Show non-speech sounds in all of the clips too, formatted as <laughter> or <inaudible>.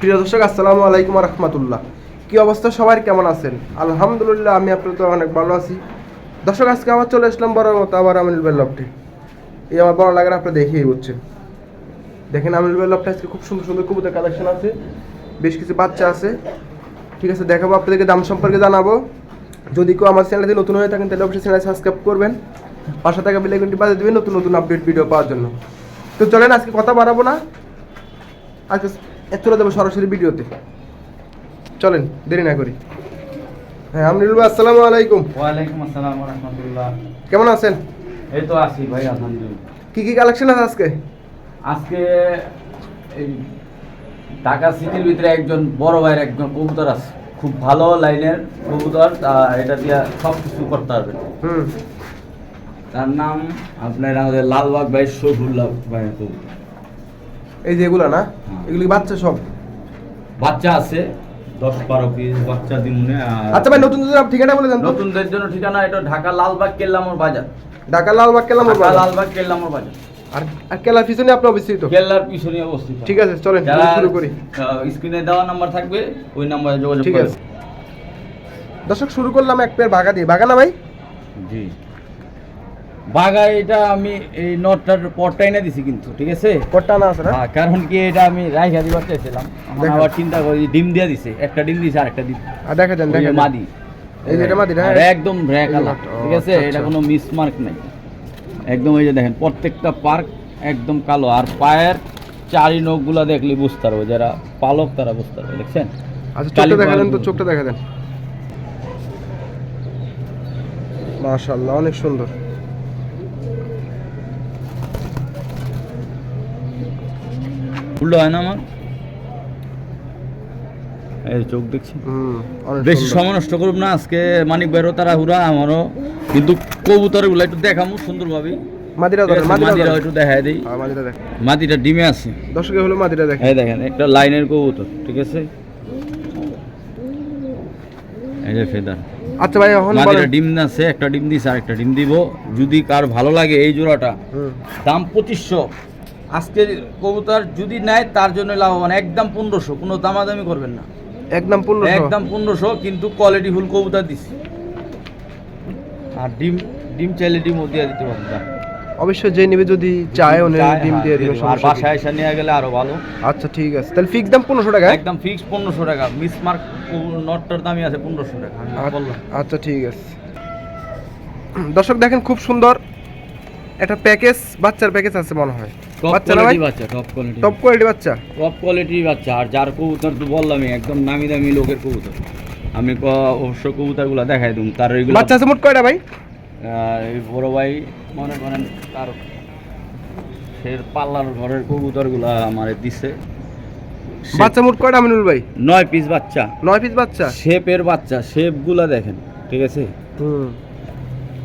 প্রিয় দর্শক, আসসালামু আলাইকুম রহমতুল্লাহ। কি অবস্থা সবার? কেমন আছেন? আলহামদুলিল্লাহ, আমি আপনার তো অনেক ভালো আছি। দর্শক, আজকে আবার চলে আসলাম বড় মতো আবার আমিনুল বেল লফটে এই আমার বড় লাগার আপনার দেখেই বুঝছেন দেখেন, আমিনুল বেল লফটে আজকে খুব সুন্দর সুন্দর কবুতর কালেকশন আছে। বেশ কিছু বাচ্চা আছে। ঠিক আছে, দেখাবো, আপনাদেরকে দাম সম্পর্কে জানাব। যদি কেউ আমার চ্যানেলে নতুন হয়ে থাকেন, তাহলে অবশ্যই চ্যানেল সাবস্ক্রাইব করবেন। পাশে থাকা বেলাইকনটি বাজে দেবেন নতুন নতুন আপডেট ভিডিও পাওয়ার জন্য। তো চলেন, আজকে কথা বাড়াবো না। আজকে চলে যাব সরাসরি ভিডিওতে। চলেন দেরি না করি। হ্যাঁ আমনুল ভাই আসসালামু আলাইকুম। ওয়ালাইকুম আসসালাম রহমতুল্লাহ। কেমন আছেন? এই তো আছি ভাই আলহামদুলিল্লাহ। কি কি কালেকশন আছে আজকে? আজকে এই ঢাকা সিটির ভিতরে একজন বড় ভাইয়ের একজন কবুতর আছে। খুব ভালো লাইনের কবুতর তা এটা দিয়ে সব কিছু করতে পারবে হুম। তার নাম আপনার আমাদের লালবাগ ভাই শফুল্লাহ ভাইয়ের কবুতর। এই যে এগুলো না। এগুলি বাচ্চা সব? বাচ্চা আছে দশ বারো পিস বাচ্চা আর আচ্ছা ভাই নতুন ঠিকানা বলে দেন নতুনদের জন্য ঠিকানা এটা ঢাকা লালবাগ কেল্লামোর বাজার। ঢাকা লালবাগ কেলাম ঢাকা লালবাগ কেল্লামোর বাজার। আর আর কেলার পিছনে আপনি অবস্থিত? কেল্লার পিছনে অবস্থিত। ঠিক আছে চলেন শুরু করি। স্ক্রিনে দেওয়া নাম্বার থাকবে ওই নাম্বারে যোগাযোগ ঠিক আছে। দর্শক শুরু করলাম এক পেয়ার বাগা দিয়ে। বাগা না ভাই? জি। বাগা এটা আমি এই নটটার পরটা এনে দিছি কিন্তু ঠিক আছে? কট্টা না আছে না? হ্যাঁ, কারণ কি এটা আমি রাইখা দিবার চাইছিলাম আবার চিন্তা করি ডিম দিয়ে দিছে একটা ডিম দিছে আরেকটা ডিম। আর দেখা যান দেখা মাদি। এই যে এটা মাদি না? একদম ভ্যা এই কালার মাত্র, ও, ঠিক আছে? আচ্ছা, এটা আচ্ছা। কোনো মিসমার্ক নাই। একদম এই যে দেখেন প্রত্যেকটা পার্ক একদম কালো আর পায়ের চারি নখগুলা দেখলে বুঝতে পারব যারা পালক তারা বুঝতে পারবে দেখছেন? আচ্ছা চোখটা দেখা দেন তো চোখটা দেখা দেন মাশাআল্লাহ অনেক সুন্দর। উল্টো হয় না আমার? এই চোখ দেখছি। বেশি সময় নষ্ট করব না আজকে মানিক বাইরও তারা হুরা আমারও। কিন্তু কবুতরগুলো একটু দেখামু সুন্দরভাবে। মাদিরা একটু দেখাই দিই। হ্যাঁ, মাদিরা ডিমে আছে। দর্শকে হলো মাদিরা দেখেন। এই দেখেন একটা লাইনের কবুতর ঠিক আছে? এই যে ফেদার। আচ্ছা ভাই এখন মাদিরা বলেন। ডিম আছে একটা ডিম দিছে আর একটা ডিম দিব। যদি কার ভালো লাগে এই জোড়াটা দাম পঁচিশশো। আজকে কবুতর যদি নেয় তার জন্য লাভবান। একদম পনেরোশো কোনো দামাদামি করবেন না। একদম পনেরোশো। একদম পনেরোশো কিন্তু কোয়ালিটি ফুল কবুতর দিছি। আর ডিম ডিম চাইলে ডিমও দিয়ে দিতে পারবেন অবশ্যই যে নেবে যদি চায় চায়, ডিম হ্যাঁ, দিয়ে দিবে আর বাসায় এসে নিয়ে গেলে আরও ভালো। আচ্ছা ঠিক আছে। তাহলে ফিক্স দাম পনেরোশো টাকা? একদম ফিক্স পনেরোশো টাকা। মিস মার্ক নটটার দামই আছে পনেরোশো টাকা। আচ্ছা- আচ্ছা ঠিক আছে। দর্শক দেখেন খুব সুন্দর একটা প্যাকেজ বাচ্চার প্যাকেজ আছে মনে হয়। বাচ্চা না ভাই? কোয়ালিটি বাচ্চা টপ কোয়ালিটি টপ কোয়ালিটি বাচ্চা? টপ কোয়ালিটির বাচ্চা আর যার কবুতর তো বললামই একদম নামি দামি লোকের কবুতর। আমি অবশ্য কবুতরগুলো দেখাই দিম তার ওইগুলো বাচ্চা আছে মোট কয়টা ভাই? বড় ভাই মনে করেন তার সে পাল্লার ঘরের কবুতরগুলো আমারে দিছে। বাচ্চা মোট কয়টা আমিনুল ভাই? নয় পিস বাচ্চা। নয় পিস বাচ্চা? শেপের বাচ্চা শেপগুলো দেখেন ঠিক আছে?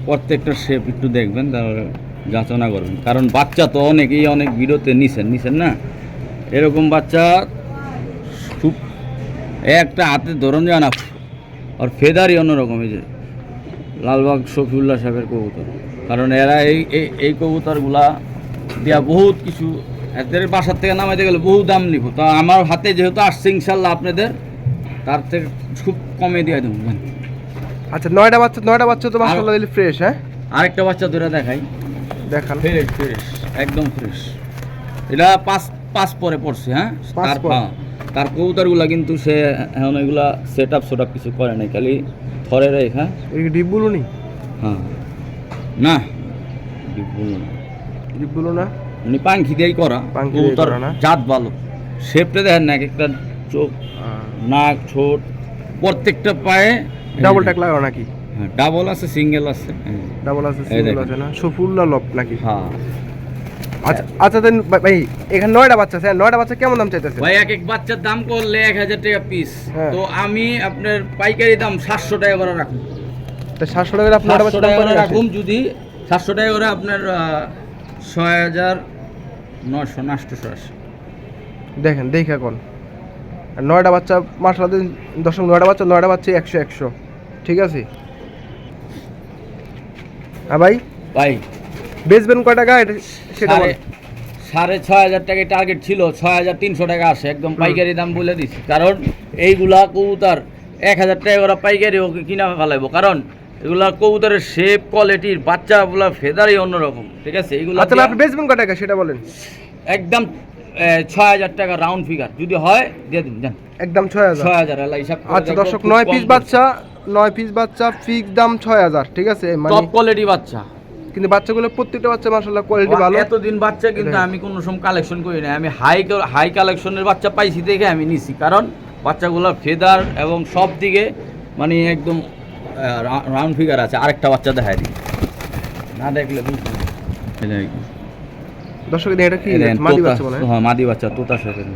প্রত্যেকটা শেপ একটু দেখবেন তারপরে যাচনা করবেন। কারণ বাচ্চা তো অনেকেই অনেক বিরতে নিছেন নিছেন না? এরকম বাচ্চা খুব একটা হাতে ধরন যায় না। আর ফেদারই অন্যরকম এই যে লালবাগ শফিউল্লাহ সাহেবের কবুতর। কারণ এরা এই এই কবুতরগুলা দিয়া বহুত কিছু এদের বাসার থেকে নামাইতে গেলে বহু দাম নিব। তা আমার হাতে যেহেতু আসছে ইনশাল্লাহ আপনাদের তার থেকে খুব কমে দিয়ে দেবো। আচ্ছা নয়টা বাচ্চা নয়টা বাচ্চা তো ফ্রেশ হ্যাঁ? আরেকটা বাচ্চা ধরে দেখাই। দেখান। ফ্রেশ ফ্রেশ একদম ফ্রেশ এটা পাঁচ পাঁচ পরে পড়ছে হ্যাঁ? তার হ্যাঁ, তার কবুতরগুলা কিন্তু সে এখন এগুলা সেট আপ সেট আপ কিছু করে নাই খালি থরে রেখা এই ডিপ বলো নি? হ্যাঁ। না ডিপ বলল না। ডিপ বলো না? উনি পাঙ্খি দিয়েই করা। কবুতর জাত ভালো। শেপটা দেখেন না এক একটা চোখ নাক ছোট প্রত্যেকটা পায়ে ডাবল ট্যাক লাগাও নাকি? হ্যাঁ ডাবল আছে সিঙ্গেল আছে হ্যাঁ। ডাবল আছে সিঙ্গেল দেখেন। আছে না? সফুল্লা লপ নাকি? হ্যাঁ। আচ্ছা আচ্ছা দেন ভাই এখানে নয়টা বাচ্চা আছে হ্যাঁ, নয়টা বাচ্চা কেমন দাম চাইতেছে ভাই এক এক বাচ্চার দাম করলে এক হাজার টাকা পিস হ্যাঁ। তো আমি আপনার পাইকারি দাম সাতশো টাকা করে রাখুন। তা সাতশো টাকা আপনি নয়টা সাতশো টাকা করে রাখুন যদি সাতশো টাকা করে আপনার ছয় হাজার নশো না আটশোশো দেখেন দেখে এখন আর নয়টা বাচ্চা দিন দশম নয়টা বাচ্চা নয়টা বাচ্চা একশো একশো। ঠিক আছে? হ্যাঁ ভাই। ভাই। বেচবেন কয় টাকা? সেটা সাড়ে ছয় হাজার টাকা টার্গেট ছিল ছয় হাজার তিনশো টাকা আসে একদম পাইকারি দাম বলে দিচ্ছি কারণ এইগুলা কবুতর এক হাজার টাকা করে পাইকারি ওকে কিনা ফেলাইবো। কারণ এগুলা কবুতরের শেপ কোয়ালিটির বাচ্চাগুলা ফেদারই অন্যরকম ঠিক আছে? এইগুলা আচ্ছা আপনি বেচবেন কয় টাকা? সেটা বলেন। একদম ছয় হাজার টাকা রাউন্ড ফিগার যদি হয় দিয়ে দিন একদম ছয় হাজার। ছয় হাজার হিসাব আচ্ছা দর্শক নয় পিস বাচ্চা নয় পিস বাচ্চা ফিক্স দাম ছয় হাজার ঠিক আছে? মানে টপ কোয়ালিটি বাচ্চা। কিন্তু বাচ্চাগুলো প্রত্যেকটা বাচ্চা মাসাল্লাহ কোয়ালিটি ভালো। এতদিন বাচ্চা কিন্তু আমি কোনো সময় কালেকশন করি না আমি হাই হাই কালেকশনের বাচ্চা পাইছি দেখে আমি নিছি। কারণ বাচ্চাগুলো ফেদার এবং সব দিকে মানে একদম রাউন্ড ফিগার আছে। আরেকটা বাচ্চা দেখায় দিই। না দেখলে। দর্শক এটা কি? মাদি বাচ্চা মনে হয় মাদি বাচ্চা তোতা শেপের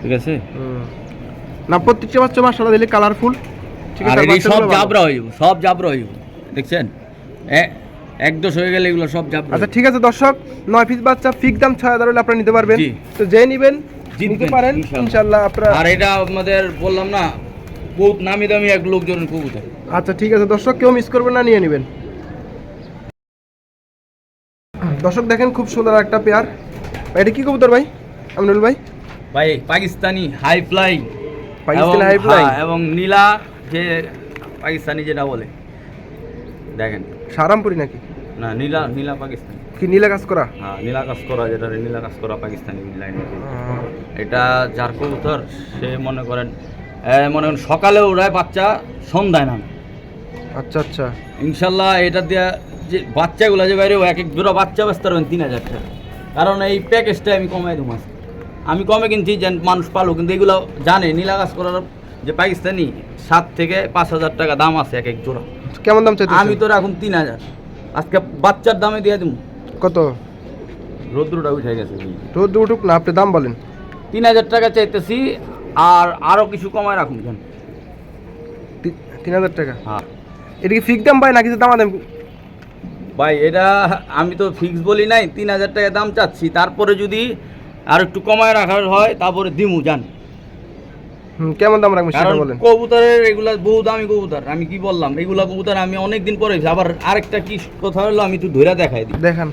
ঠিক আছে? না প্রত্যেকটা বাচ্চা মাসাল্লাহ দিলে কালারফুল আর এই সব। জাবরা হইব সব জাবরা হইব দেখছেন? এক হয়ে গেলে এগুলো সব জাবরা আচ্ছা ঠিক আছে দর্শক নয় পিস বাচ্চা ফিক্স দাম ছয় হাজার হলে আপনারা নিতে পারবেন। তো যে নিবেন জিতবেন, নিতে পারেন ইনশাল্লাহ আপনারা আর এটা আমাদের বললাম না বহুত নামি দামি এক লোকজন কবুতর। আচ্ছা ঠিক আছে দর্শক কেউ মিস করবেন না নিয়ে নেবেন। দর্শক দেখেন খুব সুন্দর একটা পেয়ার এটা কি কবুতর ভাই আমিনুল ভাই? ভাই Pakistani high fly Pakistani high fly এবং নীলা যে পাকিস্তানি যেটা বলে দেখেন। সারামপুরি নাকি? না নীলা নীলা পাকিস্তানি। কি নীলা কাজ করা হ্যাঁ নীলা কাজ করা যেটা নীলা কাজ করা পাকিস্তানি লাইন এটা যার কবুতর সে মনে করেন মনে করেন সকালে উড়ায় বাচ্চা সন্ধ্যায় নামে। আচ্ছা আচ্ছা। ইনশাল্লাহ এটা দিয়ে যে বাচ্চাগুলো যে বাইরে এক এক জোড়া বাচ্চা বেচতে পারবেন তিন হাজার টাকা। কারণ এই প্যাকেজটা আমি কমাই দেবো। আমি কমে কিনছি যে মানুষ পালো কিন্তু এগুলো জানে নীলা কাজ করার যে পাকিস্তানি সাত থেকে পাঁচ হাজার টাকা দাম আছে এক এক জোড়া। কেমন দাম চাইতে আমি তো এখন তিন হাজার। আজকে বাচ্চার দামে দিয়ে দেবো কত? রৌদ্রটা উঠে গেছে রোদ উঠুক না আপনি দাম বলেন। তিন হাজার টাকা চাইতেছি আর আরও কিছু কমায় রাখুন কেন? তিন হাজার টাকা? হ্যাঁ। এটা কি ফিক্স দাম পাই না কিছু দাম দাম ভাই এটা আমি তো ফিক্স বলি নাই তিন হাজার টাকা দাম চাচ্ছি। তারপরে যদি আর একটু কমায় রাখার হয় তারপরে দিমু জান। কেমন দাম রাখবেন সেটা বলেন। কবুতরের এগুলা বহু দামি কবুতর আমি কি বললাম? এগুলা কবুতর আমি অনেক দিন পরে আবার আরেকটা কি কথা হলো আমি একটু ধইরা দেখাই দিই। দেখেন।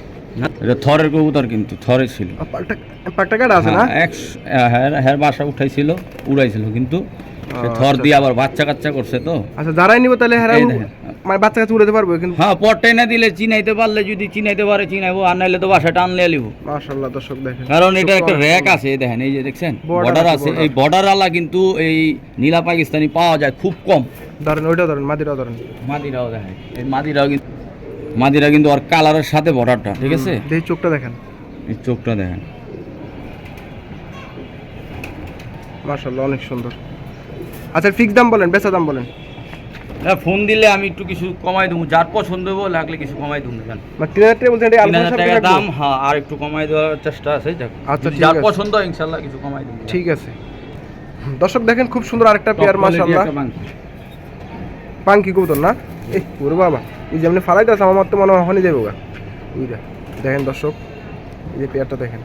এটা থরের কবুতর কিন্তু থরে ছিল। পাকটা পাকটা কাটা আছে না? হ্যাঁ, একশ হ্যাঁ হ্যাঁ বাসা উঠাইছিল উড়াইছিল কিন্তু। থর আচ্ছা, দিয়ে আবার বাচ্চা কাচ্চা করছে তো। আচ্ছা যারাই নিব তাহলে মানে বাচ্চা কাছে উড়াতে পারব কিন্তু হ্যাঁ না দিলে চিনাইতে পারলে যদি চিনাইতে পারে চিনাইবো আর নাইলে তো বাসা লিব মাশাআল্লাহ দর্শক দেখেন। কারণ এটা একটা র্যাক আছে দেখেন এই যে দেখছেন? বর্ডার আছে, এই বর্ডার আলা কিন্তু এই নীলা পাকিস্তানি পাওয়া যায় খুব কম। ধরেন ওইটা ধরেন মাদিরাও ধরেন। মাদিরাও দেখেন এই মাদিরাও কিন্তু মাদিরা কিন্তু আর কালারের সাথে বর্ডারটা ঠিক আছে? দেখি চোখটা দেখেন। এই চোখটা দেখেন। মাশাআল্লাহ অনেক সুন্দর। আচ্ছা ফিক্স দাম বলেন বেচা দাম বলেন। হ্যাঁ ফোন দিলে আমি একটু কিছু কমাই দেবো। যার পছন্দ হব লাগলে কিছু কমাই দেবো জান তিন হাজার টাকা বলছেন এটা তিন হাজার টাকা দাম হ্যাঁ আর একটু কমাই দেওয়ার চেষ্টা আছে আচ্ছা, যার পছন্দ ইনশাল্লাহ কিছু কমাই দেবো ঠিক আছে। দর্শক দেখেন খুব সুন্দর আরেকটা পেয়ার মাশাআল্লাহ। পাঙ্কি কবুতর না? এই ওরে বাবা। এই যে আপনি ফালাইতে আছে আমার তো মনে হয় হনি যাব গা উইরা দেখেন দর্শক এই যে পেয়ারটা দেখেন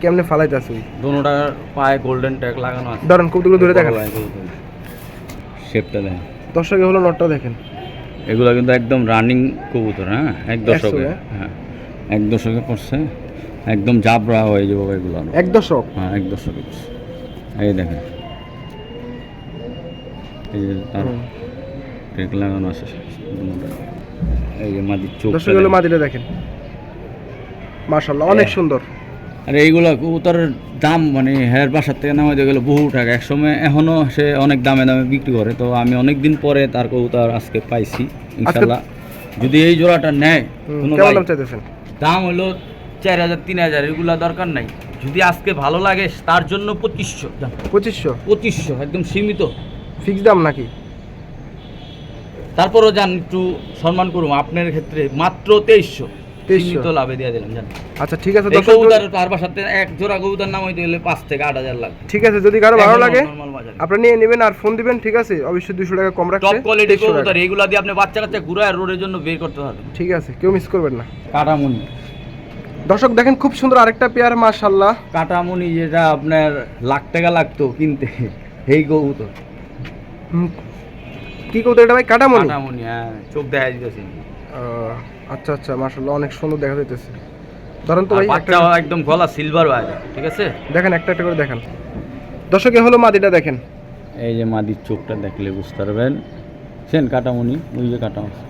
কেমনে ফালাইতে আছে। ওই দোনোটার পায়ে গোল্ডেন ট্যাগ লাগানো আছে। ধরেন কবুতরগুলো ধরে দেখেন। শেপটা দেখেন। দর্শক হলো নটটা দেখেন। এগুলো কিন্তু একদম রানিং কবুতর হ্যাঁ? এক দশকে হ্যাঁ। এক দশকে পড়ছে একদম জাবরা হয়ে যাব এগুলো। এক দশক? হ্যাঁ এক দশকে। পড়ছে। এই দেখেন। এই যে তার। লাগানো আছে। এই যে মাদির চোখ দর্শক এগুলো মাদিরে দেখেন। মাশাআল্লাহ অনেক। সুন্দর। আর এইগুলো কবুতরের দাম মানে হের বাসার থেকে নামাই দিয়ে গেলে বহু টাকা। একসময় এখনও সে অনেক দামে দামে বিক্রি করে তো আমি অনেক দিন পরে তার কবুতর আজকে পাইছি ইনশাল্লাহ। যদি এই জোড়াটা নেয় দাম হলো চার হাজার তিন হাজার এগুলো দরকার নাই। যদি আজকে ভালো লাগে তার জন্য পঁচিশশো পঁচিশশো? পঁচিশশো একদম সীমিত। ফিক্স দাম নাকি? তারপরও যান একটু সম্মান করুন আপনার ক্ষেত্রে মাত্র তেইশশো। 2300 সীমিত লাভে দিয়ে দিলাম আচ্ছা ঠিক আছে দর্শক কবুতর তার বাসাতে এক জোড়া কবুতর নাম হইতে গেলে পাঁচ থেকে আট হাজার লাগবে। ঠিক আছে যদি কারও ভালো লাগে আপনি নিয়ে নেবেন আর ফোন দিবেন ঠিক আছে? অবশ্যই দুশো টাকা কম টপ কোয়ালিটি 2300 টাকা। কবুতর এগুলা দিয়ে আপনি বাচ্চা কাচ্চা ঘুরে আর রোডের জন্য বের করতে পারবেন। ঠিক আছে কেউ মিস করবেন না। কাটামুনি। দর্শক দেখেন খুব সুন্দর আরেকটা পেয়ার মাশাল্লাহ কাটামুনি যেটা আপনার লাখ টাকা লাগতো কিনতে এই কবুতর। কি কবুতর এটা ভাই? কাটামনি? কাটামুনি হ্যাঁ চোখ দেখা দিতেছে। আচ্ছা আচ্ছা মাশাল্লাহ অনেক সুন্দর দেখা যাইতেছে। ধরেন তো ভাই একটা একদম গলা সিলভার বাইরে ঠিক আছে? দেখেন একটা একটা করে দেখেন। দর্শক এ হলো মাদিটা দেখেন। এই যে মাদির চোখটা দেখলে বুঝতে পারবেন। সেন কাটামণি ওই যে কাটা আছে।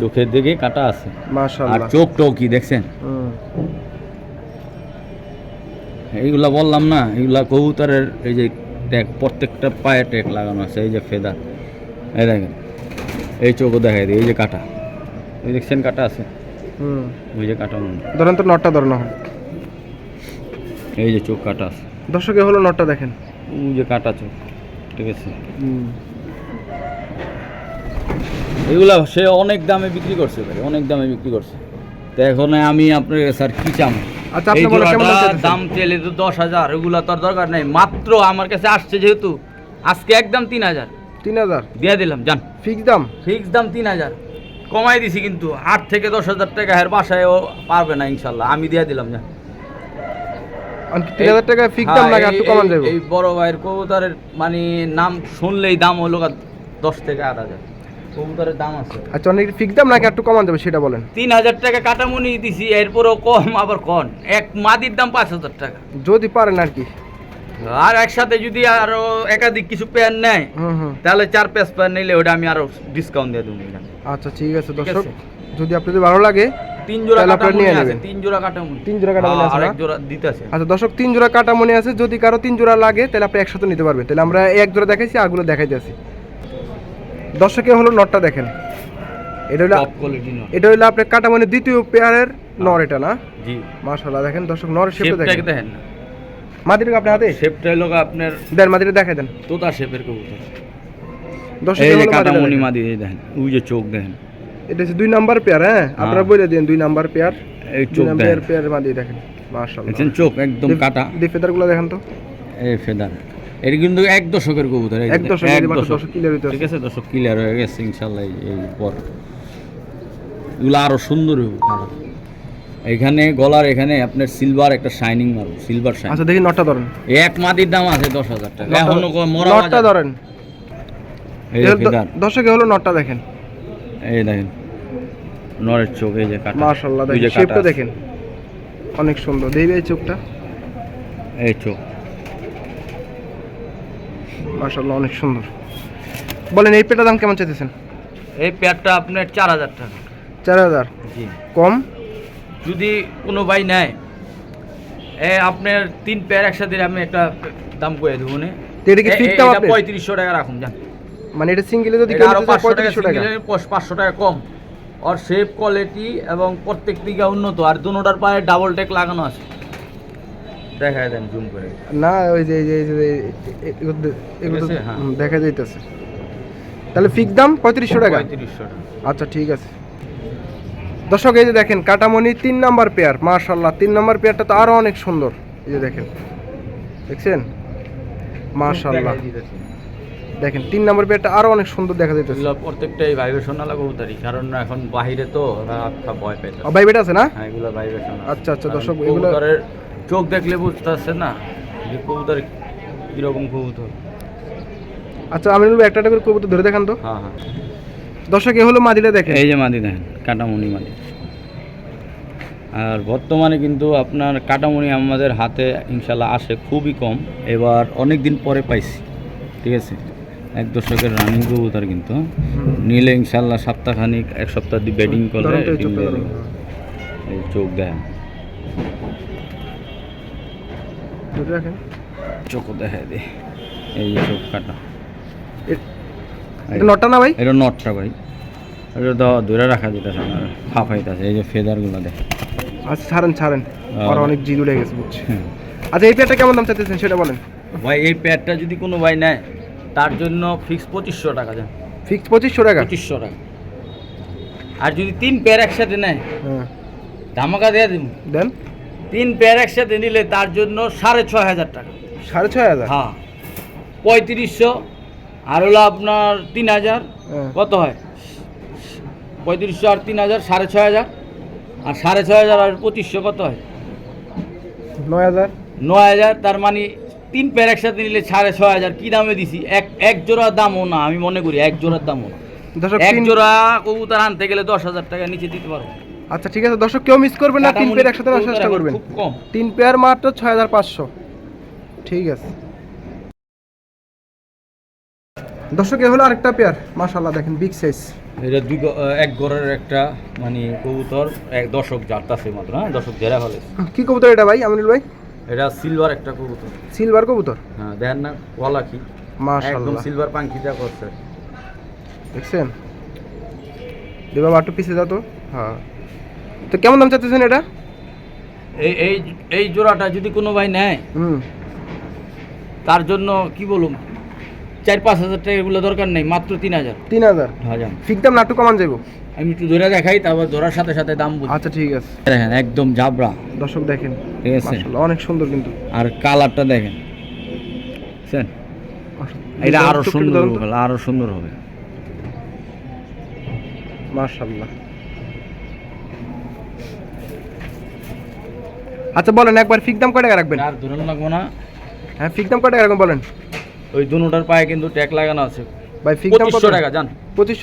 চোখের দিকে কাটা আছে। আর মাশাআল্লাহ চোখটাও কি দেখছেন? হুম। এইগুলা বললাম না এইগুলা কবুতরের এই যে ট্যাগ প্রত্যেকটা পায়ে ট্যাগ লাগানো আছে এই যে ফেদা। এই দেখেন এই চোখও দেখাই দিই এই যে কাটা। দেখছেন কাটা আছে। হুম। ওই যে কাটা মনে ধরেন তো নটটা ধরানো হয়। এই যে চোখ কাটা আছে। দর্শক হলো নটটা দেখেন। ওই যে কাটা চোখ ঠিক আছে। হুম। এগুলা সে অনেক দামে বিক্রি করছে ভাই অনেক দামে বিক্রি করছে। তো এখন আমি আপনার স্যার কি চাম? আচ্ছা আপনি বলেন কেমন দাম চাইলে তো দশ হাজার এগুলা তোর দরকার নেই। মাত্র আমার কাছে আসছে যেহেতু আজকে একদম তিন হাজার। তিন হাজার? দিয়ে দিলাম জান ফিক্স দাম? ফিক্স দাম তিন হাজার। কমাই দিছি কিন্তু আট থেকে দশ হাজার টাকা হের বাসায় ও পারবে না ইনশাল্লাহ। আমি দিয়ে দিলাম না টাকা ফিক্স দাম হ্যাঁ, লাগে একটু এই- কমান এই- এই বড় ভাইয়ের কবুতরের মানে নাম শুনলেই দাম হলো দশ থেকে আট হাজার। কবুতরের দাম আছে। আচ্ছা অনেক ফিক্স দাম নাকি একটু কমান যাবে সেটা বলেন। তিন হাজার টাকা কাটামুনি দিছি এরপরও কম আবার কন। এক মাদির দাম পাঁচ হাজার টাকা। যদি পারেন আর কি। আর একসাথে যদি আরও একাধিক কিছু পেয়ার নেয় তাহলে চার পেস পেয়ার নিলে ওটা আমি আরও ডিসকাউন্ট দিয়ে দেবো আচ্ছা ঠিক আছে দর্শক যদি আপনাদের ভালো লাগে তিন জোড়া নিয়ে আছে নেবেন। তিন জোড়া কাটামুনি। তিন জোড়া কাটামুনি আছে আর না? এক জোড়া দিতেছে। আচ্ছা দর্শক তিন জোড়া কাটা মনে আছে যদি কারও তিন জোড়া লাগে তাহলে আপনি একসাথে নিতে পারবেন। তাহলে আমরা এক জোড়া দেখাইছি আগুলো দেখাইতে আছি দর্শকে হলো নটটা দেখেন। এটা হলো টপ কোয়ালিটি নয় এটা হলো আপনার কাটামনি দ্বিতীয় পেয়ারের নর এটা না? জি। মাশাআল্লাহ দেখেন দর্শক নর শেপে দেখেন। দেখেন না। মাদিটা আপনার হাতে? শেপটা হলো আপনার দেন মাদিটা দেখাই দেন। তোতা শেপের কবুতর। এই যে কাটামুনি মাদি এই দেখেন ওই যে চোখ দেখেন। এটা হচ্ছে দুই নাম্বার পেয়ার হ্যাঁ? আপনারা বলে দিন দুই নাম্বার পেয়ার। এই চোখ দেখেন। পেয়ার মাদি দেখেন মাশাআল্লাহ। দেখছেন চোখ একদম কাটা। দি ফেদারগুলো দেখেন তো? এই ফেদার। এটা কিন্তু এক দশকের কবুতর এক দশক, দশক। clear হইতে ঠিক আছে দশক ক্লিয়ার হয়ে গেছে ইনশাল্লাহ এই পর। এগুলো আরও সুন্দর হবে এখানে গলার এখানে আপনার সিলভার একটা শাইনিং মারো সিলভার শাইন আচ্ছা দেখি নটটা ধরেন। এক মাটির দাম আছে দশ হাজার টাকা। এখনও কো- মরা নটটা ধরেন। দর্শকে হলো নটটা দেখেন। এই দেখেন। নরের চোখ এই যে কাটা। মাশাআল্লাহ দেখেন শেপটা দেখেন। অনেক সুন্দর। দেখবে এই চোখটা। এই চোখ। মাশাআল্লাহ অনেক সুন্দর। বলেন এই পেটার দাম কেমন চাইতেছেন? এই পেয়ারটা আপনার চার হাজার টাকা। চার হাজার? জি। কম? যদি কোনো ভাই নেয় এ আপনার তিন পেয়ার একসাথে আমি একটা দাম করে দেবো নে এটা কি দাম টাকা রাখুন যান। মানে এটা সিঙ্গেলে যদি কেউ আরও নিতে চায় পাঁচশো টাকা পঁয়ত্রিশশো টাকা। কম। আর শেপ কোয়ালিটি এবং প্রত্যেক দিকে উন্নত আর দুটার পায়ে ডাবল টেক লাগানো আছে। দেখায় দেন জুম করে। না ওই যে এই এগুলো? হ্যাঁ। দেখা যাইতেছে। তাহলে ফিক্স দাম পঁয়ত্রিশশো টাকা? পঁয়ত্রিশশো টাকা। আচ্ছা ঠিক আছে। দর্শক এই যে দেখেন কাটামণি তিন নাম্বার পেয়ার মাশাল্লাহ তিন নাম্বার পেয়ারটা তো আরও অনেক সুন্দর। এই যে দেখেন দেখছেন? মাশাল্লাহ দেখেন তিন নাম্বার পেয়ারটা আরও অনেক সুন্দর দেখা যাইতেছে। প্রত্যেকটাই ভাইব্রেশন আলা কবুতারি কারণ এখন বাহিরে তো ওরা ভয় পেতে ভাই বেটা আছে না? হ্যাঁ এগুলো ভাইব্রেশন আচ্ছা, আচ্ছা, দর্শক, এগুলো- চোখ দেখলে বুঝতে পারছে না যে কবুতর কীরকম কবুতর। আচ্ছা আমি বলব একটা একটা করে কবুতর ধরে দেখান তো। হ্যাঁ হ্যাঁ। দর্শক এ হলো মাদিটা দেখেন। এই যে মাদি দেখেন কাটামণি মাদি। আর বর্তমানে কিন্তু আপনার কাটামণি আমাদের হাতে ইনশাল্লাহ আসে খুবই কম। এবার অনেক দিন পরে পাইছি ঠিক আছে? এক দশকের রানিং কবুতর কিন্তু। নিলে ইনশাল্লাহ সপ্তাহখানিক এক সপ্তাহ দিয়ে ব্যাটিং করলে চোখ দেখেন। চোখ দেখা দে। এই চোখ কাটা। এটা নটটা না ভাই? এটা নটটা ভাই। এটা তো ধরে রাখা যেতেছে না ফাফাইতেছে এই যে ফেদারগুলো দেখেন। আচ্ছা ছাড়েন ছাড়েন। আর অনেক জিদ উঠে গেছে বুঝছি। হ্যাঁ। আচ্ছা এই পেয়ারটা কেমন দাম চাইতেছেন সেটা বলেন। ভাই এই প্যাডটা যদি কোনো ভাই নেয় তার জন্য ফিক্স পঁচিশশো টাকা দেন। ফিক্স পঁচিশশো টাকা? পঁচিশশো টাকা। আর যদি তিন পেয়ার একসাথে নেয় হ্যাঁ। ধামাকা দিয়ে দিব। দেন? তিন পেয়ার একসাথে নিলে তার জন্য সাড়ে ছয় হাজার টাকা। সাড়ে ছয় হাজার? হ্যাঁ। পঁয়ত্রিশশো আর হলো আপনার তিন হাজার হ্যাঁ। কত হয়? পঁয়ত্রিশশো আর তিন হাজার সাড়ে ছয় হাজার। আর সাড়ে ছয় হাজার আর পঁচিশশো কত হয়? নয় হাজার। নয় হাজার তার মানে তিন পেয়ার একসাথে নিলে সাড়ে ছয় হাজার। কী দামে দিছি? এক এক জোড়ার দামও না আমি মনে করি এক জোড়ার দামও না। এক জোড়া কবুতর আনতে গেলে দশ হাজার টাকা নিচে দিতে পারব আচ্ছা ঠিক আছে দর্শক কেউ মিস করবেন না তিন পেয়ার একসাথে নেওয়ার চেষ্টা করবেন। খুব কম। তিন পেয়ার মাত্র ছয় হাজার পাঁচশো। ঠিক আছে। দর্শক এ হলো আরেকটা পেয়ার মাশাল্লাহ দেখেন বিগ সাইজ এটা দুই এক ঘরের একটা মানে কবুতর এক দশক জাত আছে মাত্র হ্যাঁ? দশক জেরা হলে কি কবুতর এটা ভাই আমিনুল ভাই? এটা সিলভার একটা কবুতর। সিলভার কবুতর? হ্যাঁ দেখেন না কলা কি একদম মাশাল্লাহ সিলভার পাঙ্খিটা করছে। দেখছেন? দেবা বাটু পিছে যাও তো। হ্যাঁ। তো কেমন দাম চাচ্ছেন এটা? এই এই এই জোড়াটা যদি কোনো ভাই নেয় হুম। তার জন্য কি বলুম চার পাঁচ হাজার টাকা এগুলো দরকার নেই মাত্র তিন হাজার। তিন হাজার? হাজার ফিক দাম নাটু কমান যাব আমি একটু ধরে দেখাই তারপর ধরার সাথে সাথে দাম বুঝি। আচ্ছা ঠিক আছে। দেখেন একদম জাবরা। দর্শক দেখেন। ঠিক আছে। অনেক সুন্দর কিন্তু। আর কালারটা দেখেন। বুঝছেন? এটা আরও সুন্দর হবে আরও সুন্দর হবে। মাশাল্লাহ আচ্ছা বলেন একবার ফিক দাম কয় টাকা রাখবেন? আর ধরুন লাগবো না। হ্যাঁ ফিক দাম কয় টাকা রাখবেন বলেন? ওই দুটার পায়ে কিন্তু ট্যাগ লাগানো আছে। ভাই দাম কত? টাকা জান।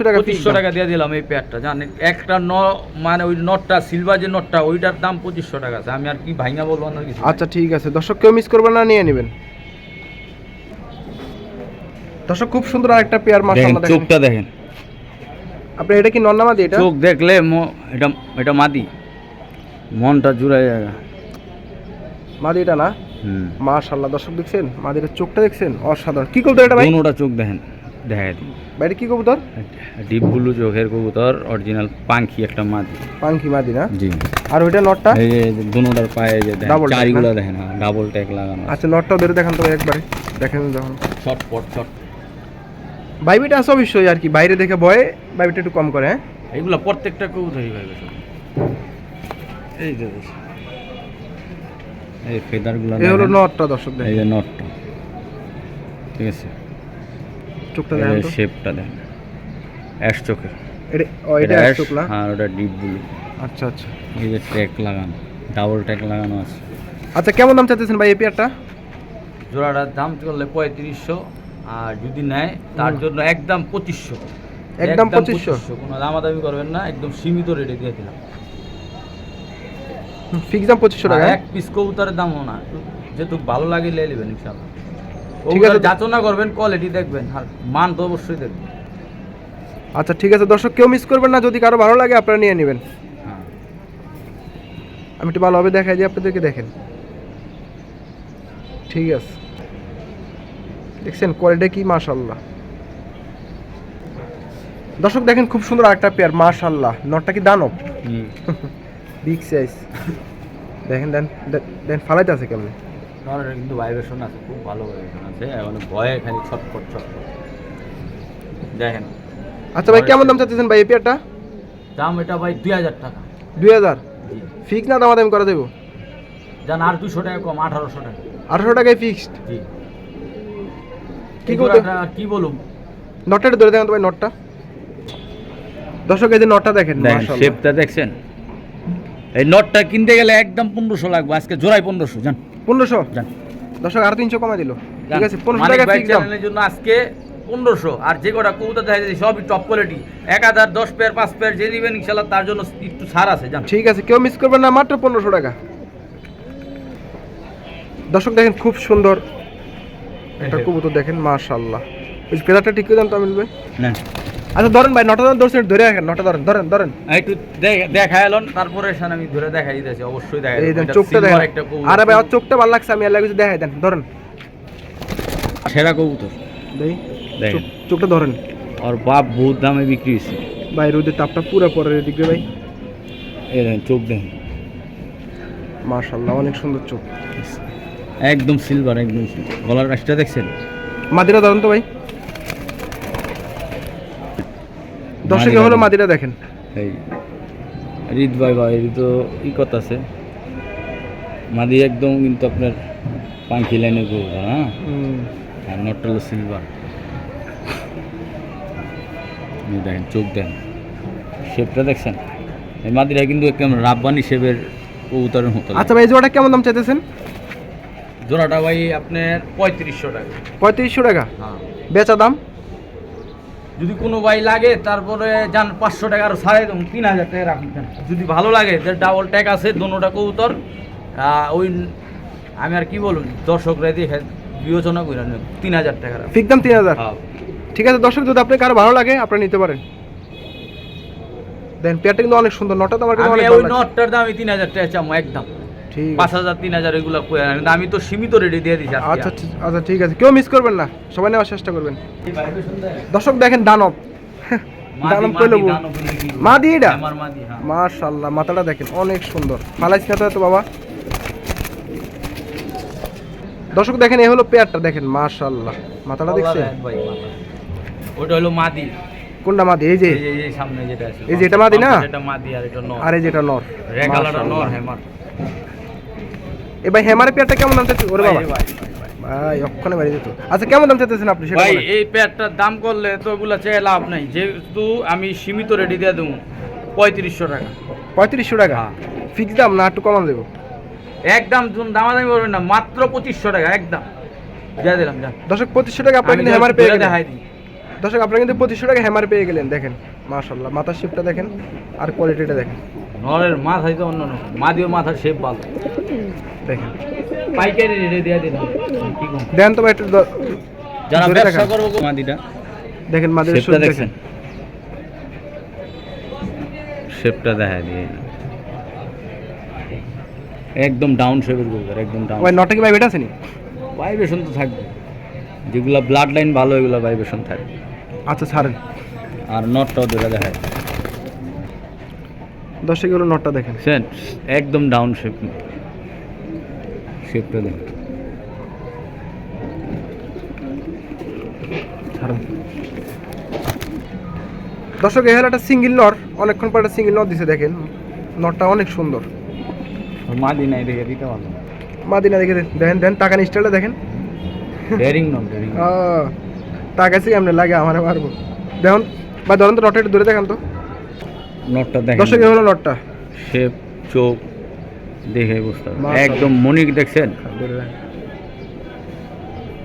টাকা। টাকা দিয়ে দিলাম এই প্যাডটা জান। একটা ন মানে ওই নটটা সিলভার যে নটটা ওইটার দাম টাকা আছে। আমি আর কি ভাইঙ্গা বলব না কিছু। আচ্ছা ঠিক আছে। দর্শক কেউ মিস করবেন না নিয়ে নেবেন। দর্শক খুব সুন্দর আরেকটা পেয়ার মাশাআল্লাহ দেখেন চোখটা দেখেন। আপনি এটা কি নন্নামাদি এটা? চোখ দেখলে এটা এটা মাদি। মনটা জুড়াই যায় মাদি এটা না? হুম। মাশাআল্লাহ দর্শক দেখছেন মাদির চোখটা দেখছেন? অসাধারণ। কি কবুতর এটা ভাই? দুনোটা চোখ দেখেন দিই। ভাই এটা কি কবুতর? ডিপ ব্লু চোখের কবুতর অরিজিনাল পাঙ্খি একটা মাদি। পাঙ্কি মাদি না? জি। আর ওইটা নটটা? এই যে দুনোটার পায়ে যে দেখেন চারিগুলো না? দেখেন ডাবল ট্যাগ লাগানো আচ্ছা নটটাও ধরে দেখেন তো একবারে। দেখেন যখন শর্টপট শর্ট বাইবিটা আছে অবশ্যই আর কি বাইরে দেখে ভয়ে বাইবিটা একটু কম করে হ্যাঁ? এইগুলা প্রত্যেকটা কবুতরই ভাই সব এই যে দেখুন। এই ফেদারগুলো এই হলো নটটা দর্শক এই যে নটটা ঠিক আছে? চোখটা দেখেন তো। শেপটা দেন অ্যাশ চোখের। এটা এটা ash, চোখ না আর ওটা ডিপ ব্লু আচ্ছা আচ্ছা। এই যে ট্যাগ লাগানো ডাবল ট্যাগ লাগানো আছে। আচ্ছা কেমন দাম চাইতেছেন ভাই এই পেয়ারটা জোড়াটার দাম করলে পঁয়ত্রিশশো আর যদি নেয় তার জন্য একদম পঁচিশশো। একদম 2500? কোনো দামাদামি করবেন না একদম সীমিত রেটে দিয়ে দিলাম। ফিক্স দাম পঁচিশশো টাকা? এক পিস কবুতরের দামও না। যেহেতু ভালো লাগে লে নেবেন ঠিক আছে। যাচনা করবেন কোয়ালিটি দেখবেন। আর মান তো অবশ্যই দেখবেন। আচ্ছা ঠিক আছে দর্শক কেউ মিস করবেন না। যদি কারও ভালো লাগে আপনারা নিয়ে নেবেন। হ্যাঁ। আমি একটু ভালোভাবে দেখাই দিই আপনাদেরকে দেখেন। ঠিক আছে। দেখছেন কোয়ালিটি কি মাশাল্লাহ দর্শক দেখেন খুব সুন্দর আরেকটা পেয়ার মাশাল্লাহ নটটা কি দানব? হুম। <laughs> বিগ সাইজ দেখেন দেন দেন- ফালাইতে আছে কেমন? নরের কিন্তু ভাইব্রেশন আছে খুব ভালো ভাইব্রেশন আছে এখন ভয়ে খালি ছটফট ছটফট। দেখেন। আচ্ছা ভাই কেমন দাম চাচ্ছেন ভাই এই পেয়ারটা দাম এটা ভাই দুই হাজার টাকা। দুই হাজার? ফিক্স না দাম দামাদামি করে দেবো জান আর দুশো টাকা কম আঠারোশো টাকা। আঠারো টাকায় ফিক্সড জি। কি কি করতে- কি বলুম? নটটা ধরে দেখেন তো ভাই নটটা দর্শক এই যে নটটা দেখেন। শেপটা দেখছেন? এই নটটা কিনতে গেলে একদম পনেরোশো লাগবে। আজকে জোড়াই পনেরোশো জান। পনেরোশো? জান। দর্শক আরও তিনশো কমা দিল। ঠিক আছে পনেরোশো টাকা দাম। চ্যানেলের জন্য আজকে পনেরোশো। আর যে কটা কবুতর দেখা যাচ্ছে সবই টপ কোয়ালিটি এক হাজার দশ পেয়ার পাঁচ পেয়ার যে নেবেন ইনশাল্লাহ তার জন্য একটু ছাড় আছে জান। ঠিক আছে কেউ মিস করবেন না মাত্র পনেরোশো টাকা। দর্শক দেখেন খুব সুন্দর একটা কবুতর দেখেন মাশাল্লাহ ওই ঠিক করে দেন তো আমিন ভাই। না আচ্ছা ধরেন ভাই নটা ধরেন ধরছেন ধরে রাখেন নটা ধরেন ধরেন ধরেন। একটু দেখ- এলন তারপরে এখানে আমি ধরে দেখাই দিতেছি অবশ্যই দেখাই এই দেন চোখটা দেখেন। একটা আরে ভাই আমার চোখটা ভালো লাগছে আমি আল্লাহ কিছু দেখাই দেন ধরেন। সেরা কবুতর। দেখেন চোখটা ধরেন। আর বাপ বহুত দামে বিক্রি হয়েছে। ভাই রোদের তাপটা পুরো পরে দিকে ভাই। এই দেখেন চোখ দেখেন মাশাল্লাহ অনেক সুন্দর চোখ। একদম সিলভার একদম। গলার কাজটা দেখছেন? মাদিরা ধরেন তো ভাই। দর্শকে হলো মাদিরা দেখেন। এই রিদ ভাই ভাই তো ই কথা আছে। মাদি একদম কিন্তু আপনার পাঙ্কি লাইনে কবুতর হ্যাঁ? আর নটটা সিলভার দেখেন চোখ দেন। শেপটা দেখছেন? এই মাদিরা কিন্তু একদম রাব্বানি শেপের কবুতরের মতো আচ্ছা ভাই জোড়াটা কেমন দাম চাইতেছেন? জোড়াটা ভাই আপনার পঁয়ত্রিশশো টাকা। পঁয়ত্রিশশো টাকা। হ্যাঁ। বেচা দাম? যদি কোনো ভাই লাগে তারপরে যান পাঁচশো টাকা আরও সাড়ে দেবো তিন হাজার টাকা রাখুন। যদি ভালো লাগে যে ডাবল ট্যাগ আছে দোনোটা কবুতর ওই আমি আর কি বলুন দর্শকরা দেখে বিবেচনা করে তিন হাজার টাকা রাখুন। ফিক্স দাম তিন হাজার হ্যাঁ। ঠিক আছে দর্শক যদি আপনার কারও ভালো লাগে আপনি নিতে পারেন দেন পেয়ারটা কিন্তু অনেক সুন্দর নটা তো আমার কাছে অনেক ওই নটটার দাম আমি তিন হাজার টাকা চামো একদম পাঁচ হাজার তিন হাজার এগুলো আমি তো সীমিত রেডি দিয়ে দিচ্ছি আচ্ছা আচ্ছা ঠিক আছে। কেউ মিস করবেন না। সবাই নেওয়ার চেষ্টা করবেন? দর্শক দেখেন দানব। দানব কইলো বলব? মাদি এটা? হ্যাঁ। মাশাল্লাহ মাথাটা দেখেন অনেক সুন্দর। ফালাইছি না তো বাবা। দর্শক দেখেন এই হলো পেয়ারটা দেখেন মাশাল্লাহ মাথাটা দেখছেন। ওটা হলো মাদি। কোনটা মাদি? এই যে। এই সামনে যেটা আছে এই যে এটা মাদি না? এটা মাদি আর এটা নর। আর যেটা নর। হেমার এ ভাই হেমারের পেয়ারটা কেমন দাম ওরে বাবা। ভাই, অক্ষণে বাড়ি আচ্ছা কেমন দাম চাইতেছেন আপনি সেটা ভাই এই প্যাডটার দাম করলে তো ওগুলা চেয়ে লাভ নাই। যেহেতু আমি সীমিত রেডি দিয়ে দেবো পঁয়ত্রিশশো টাকা। পঁয়ত্রিশশো টাকা? হ্যাঁ। ফিক্স দাম না একটু কমান দেবো একদম দামাদামি করবেন না মাত্র পঁচিশশো টাকা একদম। দিয়ে দিলাম যা দর্শক পঁচিশশো টাকা আপনার কিন্তু হেমার পেয়ে গেলেন। দর্শক আপনারা কিন্তু পঁচিশশো টাকা হেমার পেয়ে গেলেন দেখেন। মাশাল্লাহ মাথার শেপটা দেখেন আর কোয়ালিটিটা দেখেন। নরের মাথায় তো অন্য মাদিও মাথার শেপ ভালো। দেখেন। পাইকারি রেডি দিয়ে কি কম? দেন তো একটু যারা ব্যবসা করব মাদিটা। দেখেন মাদের শেপটা শুরু দেখছেন দেখেন। শেপটা দেখা দিয়ে একদম ডাউন শেপের কবুতর একদম ডাউন নটা কি ভাই বেটা আছেনি ভাইব্রেশন তো থাকবে। যেগুলো ব্লাড লাইন ভালো এগুলো ভাইব্রেশন থাকবে। আচ্ছা ছাড়েন। আর নটটাও ধরে দেখায় দর্শক এগুলো নটটা দেখেন। সেন একদম ডাউন শেপ শেপটা দেখেন। দর্শক হলো একটা সিঙ্গেল নর অনেকক্ষণ পর একটা সিঙ্গেল নর দিছে দেখেন। নটটা অনেক সুন্দর। মাদি নাই দেখে দিতে পারলাম মাদিনা দেখে দেন। দেখেন দেন টাকা স্টাইলটা দেখেন। ডেরিং নট ডেরিং আহ, টাকাছি কেমনে লাগে আমার মারবো দেখুন বা ধরুন তো নটটা একটু ধরে দেখান তো। নটটা দেখেন। দর্শক হলো নটটা। শেপ চোখ দেখে বুঝতে একদম মনিক দেখছেন?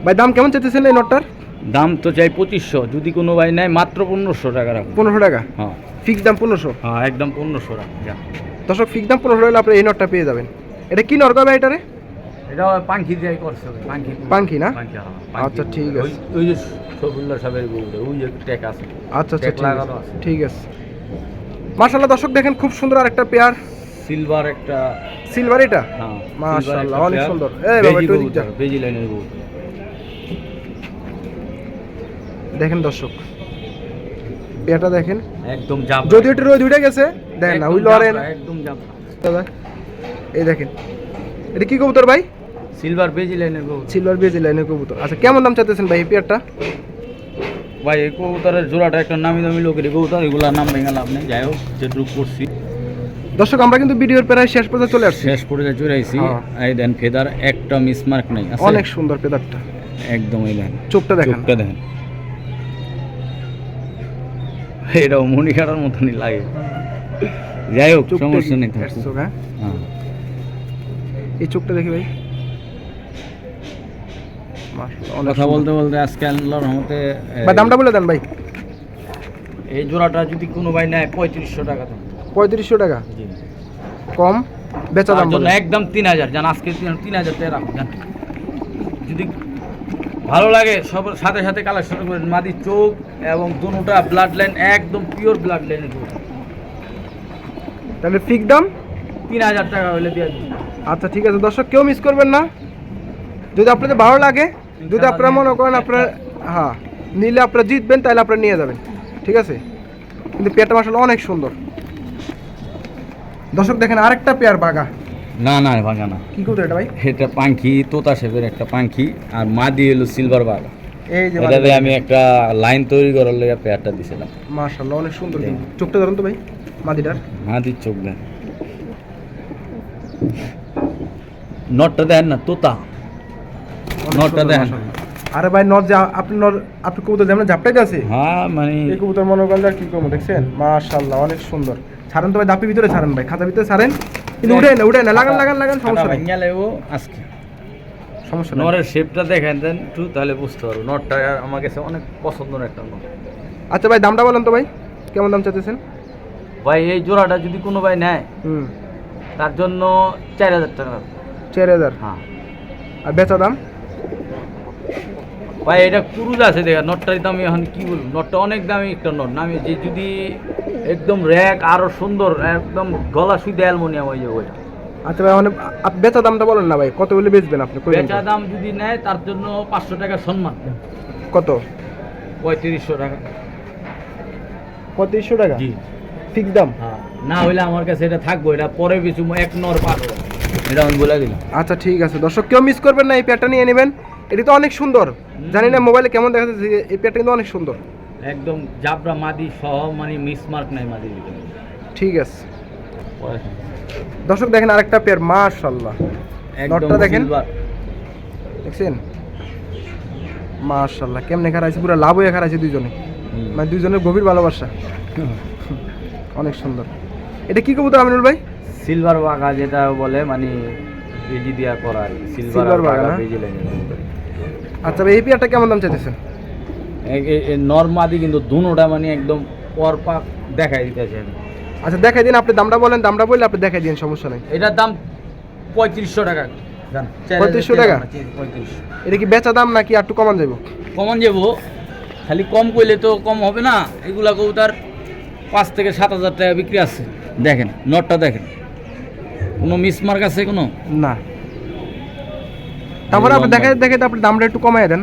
ভাই দাম কেমন চাইতেছেন এই নটটার? দাম তো চাই পঁচিশশো। যদি কোনো ভাই নেয় মাত্র পনেরোশো টাকা রাখুন। পনেরোশো টাকা? হ্যাঁ। ফিক্স দাম পনেরোশো? হ্যাঁ একদম পনেরোশো টাকা যা। দর্শক ফিক্স দাম পনেরোশো হলে আপনি এই নটটা পেয়ে যাবেন। এটা কি নর কবে এটারে? এটা পাঙ্খি দিয়ে করছে পাঙ্খি পাঙ্খি না? হ্যাঁ। আচ্ছা, ঠিক আছে। ওই- যে সফুল্লাহ সাহেবের গরুটা, ওই যে ট্যাক আছে। আচ্ছা আচ্ছা ঠিক আছে। মার্শাল্লাহ দর্শক দেখেন খুব সুন্দর আরেকটা পেয়ার সিলভার একটা সিলভার এটা? হ্যাঁ মাশাআল্লাহ, অনেক সুন্দর। এই বাবা, একটু ওদিক যা। বেজি লাইনের কবুতর। দেখেন দর্শক। পেয়ারটা দেখেন। একদম জাব যদি একটু রোদ উঠে গেছে দেখেন না ওই লরেন একদম জাব দাদা এই দেখেন। এটা কি কবুতর ভাই? সিলভার বেজি লাইনের কবুতর। সিলভার বেজি লাইনের কবুতর। আচ্ছা কেমন দাম চাইতেছেন ভাই এই পেয়ারটা? ভাই এই কবুতরের জোড়াটা একটা নামি দামি লোকের কবুতর এগুলার নাম ভেঙে লাভ নেই। যাই হোক যেটুকু করছি। দর্শক আমরা কিন্তু ভিডিওর প্রায় শেষ পর্যন্ত চলে আসছি। শেষ পর্যায়ে চলে আইছি হ্যাঁ। এই দেন ফেদার একটা মিসমার্ক নাই অনেক সুন্দর পেদারটা একদম এই দেন। চোখটা দেখেন। চোখটা দেখেন। এটাও মনি কাটার মতনই লাগে। যাই হোক সমস্যা নেই হ্যাঁ? হ্যাঁ। এই চোখটা দেখি ভাই। কথা বলতে বলতে আজকে আল্লাহর রহমতে ভাই দামটা বলে দেন ভাই। এই জোড়াটা যদি কোনো ভাই নেয় পঁয়ত্রিশশো টাকা দাম। পঁয়ত্রিশশো টাকা? কম? বেচা দাম জন্য একদম তিন হাজার। জান আজকে তিন- হাজার টাকা যদি ভালো লাগে সব সাথে সাথে কালেকশন করেন মাদি চোখ এবং দুটা ব্লাড লাইন একদম পিওর ব্লাড লাইনের তাহলে ফিক্স দাম? তিন হাজার টাকা হলে দিয়ে আচ্ছা ঠিক আছে। দর্শক কেউ মিস করবেন না। যদি আপনাদের ভালো লাগে যদি আপনারা মনে করেন আপনার হ্যাঁ নিলে আপনারা জিতবেন তাহলে আপনারা নিয়ে যাবেন। ঠিক আছে? কিন্তু পেয়ারটা মাসাল অনেক সুন্দর। দর্শক দেখেন আরেকটা পেয়ার বাগা না না ভাঙা না। কি করতো এটা ভাই? এটা পাঙ্খি তোতা শেপের একটা পাঙ্খি আর মাদি হলো সিলভার বাঘ। এই যে এটাতে আমি একটা লাইন তৈরি করার লেগে পেয়ারটা দিছিলাম। মাশাল্লাহ অনেক সুন্দর কিন্তু। চোখটা ধরুন তো ভাই মাদিটার। মাদির চোখ দেন নটটা দেন না তোতা। নটটা দেখেন। আরে ভাই নট যা আপনি নর আপনি কবুতর যেমন ঝাপটাইতে আছে হ্যাঁ মানে এই কবুতর মনে করেন কি করব দেখছেন? মাশাল্লাহ অনেক সুন্দর। ছাড়েন তো ভাই দাপি ভিতরে ছাড়েন ভাই খাতা ভিতরে ছাড়েন। কিন্তু উঠে না উঠে না লাগান লাগান লাগান সমস্যা নেই। ভাঙা লেবো আজকে। সমস্যা নেই। নরের শেপটা দেখেন দেন একটু তাহলে বুঝতে পারব। নটটা আমার কাছে অনেক পছন্দের একটা নট। আচ্ছা ভাই দামটা বলেন তো ভাই কেমন দাম চাইতেছেন? ভাই এই জোড়াটা যদি কোনো ভাই নেয় হুম। তার জন্য চার হাজার টাকা। চার হাজার? হ্যাঁ। আর বেচা দাম? ভাই এটা ক্রুজ আছে দেখা নটটার দাম এখন কি বলব? নটটা অনেক দামি একটা নট। আমি যে যদি একদম র্যাক আরও সুন্দর একদম গলা শুধু অ্যালমোনিয়াম হয়ে যাবে ওইটা। আচ্ছা ভাই মানে আপ- বেচা দামটা বলেন না ভাই কত বলে বেচবেন আপনি? বেচা দাম যদি নেয় তার জন্য পাঁচশো টাকা সম্মান। কত? পঁয়ত্রিশশো টাকা। পঁয়ত্রিশশো টাকা? জি। ফিক্স দাম? হ্যাঁ। না হইলে আমার কাছে এটা থাকব এটা পরে কিছু এক নর পাবো এটা আমি বলে দিলাম। আচ্ছা ঠিক আছে। দর্শক কেউ মিস করবেন না এই প্যাডটা নিয়ে নেবেন। এটি তো অনেক সুন্দর। জানি না মোবাইলে কেমন দেখা যাচ্ছে এই প্যাডটা কিন্তু অনেক সুন্দর। একদম জাবরা মাদি সহ মানে মিসমার্ক নাই ভিতরে। ঠিক আছে। দর্শক দেখেন আরেকটা পেয়ার মাশাল্লাহ একদম নটটা দেখেন। দেখছেন? মাশাল্লাহ কেমনে খারাইছে পুরো লাভ হয়ে খারাইছে দুইজনে। মানে দুইজনের গভীর ভালোবাসা। অনেক সুন্দর। এটা কি কবুতর আমিনুল ভাই? সিলভার বাঘা যেটা বলে মানে বেজি দিয়া করা আর সিলভার বাঘা বেজি লাইনের আচ্ছা ভাই এই পেয়ারটা কেমন দাম চাইতেছেন? নর্মাদি কিন্তু দুনোটা মানে একদম পর পাক দেখাই দিতেছে আচ্ছা দেখাই দিন আপনি দামটা বলেন দামটা বললে আপনি দেখাই দিন সমস্যা নেই। এটার দাম পঁয়ত্রিশশো টাকা। 3500 টাকা? পঁয়ত্রিশশো এটা কি বেচা দাম নাকি আর একটু কমান যাব কমান যাব খালি কম করলে তো কম হবে না। এগুলা কবুতার পাঁচ থেকে সাত হাজার টাকা বিক্রি আছে। দেখেন নটটা দেখেন। কোনো মিসমার্ক আছে কোনো? না। তারপরে আপনি দেখাই দেখাই আপনি দামটা একটু কমাই দেন।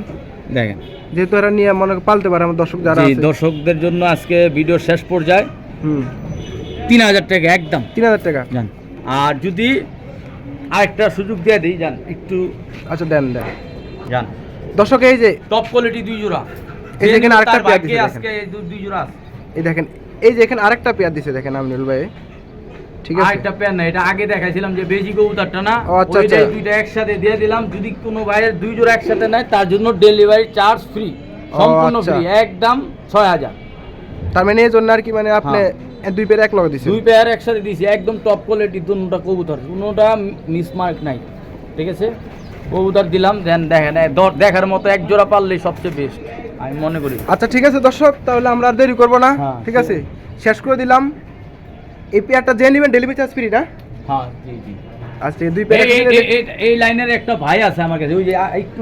দেখেন। যেহেতু এরা নিয়ে মনে পালতে পারে আমার দর্শক যারা আছে। দর্শকদের জন্য আজকে ভিডিও শেষ পর্যায়ে হুম। তিন হাজার টাকা একদম। তিন হাজার টাকা। জান। আর যদি আরেকটা সুযোগ দিয়ে দিই যান একটু আচ্ছা দেন দেন। যান দর্শক এই যে টপ কোয়ালিটি দুই জোড়া। এই দেখেন আরেকটা পেয়ার দিছে আজকে এই দুই জোড়া এই দেখেন এই যে এখানে আরেকটা পেয়ার দিছে দেখেন আমিনুল ভাই। ঠিক আছে? আরেকটা প্যান না এটা আগে দেখাইছিলাম যে বেজি কবুতরটা না? আচ্ছা, আচ্ছা। দুইটা একসাথে দিয়ে দিলাম। যদি কোনো ভাইয়ের দুই জোড়া একসাথে নেয় তার জন্য ডেলিভারি চার্জ ফ্রি সম্পূর্ণ আচ্ছা। ফ্রি একদম ছয় হাজার। তার মানে এই জন্য আর কি মানে আপনি হ্যাঁ। দুই পেয়ার এক লগে দুই পেয়ার একসাথে দিয়েছি একদম টপ কোয়ালিটি দুটা কবুতর কোনোটা মিসমার্ক নাই। ঠিক আছে? কবুতর দিলাম দেন দেখেন দেখার মতো এক জোড়া পারলেই সবচেয়ে বেস্ট আমি মনে করি। আচ্ছা ঠিক আছে দর্শক তাহলে আমরা আর দেরি করব না। হ্যাঁ, ঠিক আছে? শেষ করে দিলাম। এই পেয়ারটা যে নেবেন ডেলিভারি চার্জ ফ্রি না হ্যাঁ জি জি। আচ্ছা দুই পেয়ার এই- এই- লাইনের একটা ভাই আছে আমার কাছে ওই যে একটু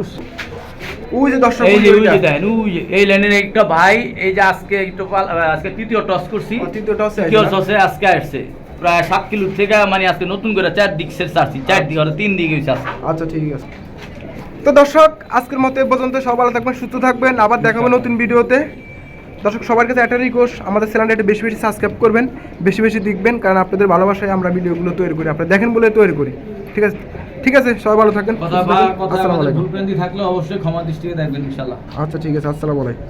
ওই যে দর্শক এই যে ওই যে দেখেন ওই যে এই লাইনের একটা ভাই এই যে আজকে একটু আজকে তৃতীয় টস করছি। ও, তৃতীয়টা হচ্ছে তৃতীয়? টসে আজকে আসছে। প্রায় সাত কিলো থেকে মানে আজকে নতুন করে চার দিক সেট চারছি চার দিক হয়তো তিন দিকে হয়েছে। আচ্ছা ঠিক আছে। তো দর্শক আজকের মতো এ পর্যন্ত সব ভালো থাকবেন সুস্থ থাকবেন। আবার দেখাবো নতুন ভিডিওতে। দর্শক সবার কাছে একটা রিকোয়েস্ট আমাদের চ্যানেলটা একটু বেশি বেশি সাবস্ক্রাইব করবেন বেশি বেশি দেখবেন কারণ আপনাদের ভালোবাসায় আমরা ভিডিওগুলো তৈরি করি। আপনারা দেখেন বলে তৈরি করি। ঠিক আছে? ঠিক আছে সবাই ভালো থাকবেন। কথা বা কথা আসসালামু আলাইকুম। থাকলে অবশ্যই ক্ষমা দৃষ্টিতে দেখবেন ইনশাল্লাহ আচ্ছা ঠিক আছে আসসালামু আলাইকুম।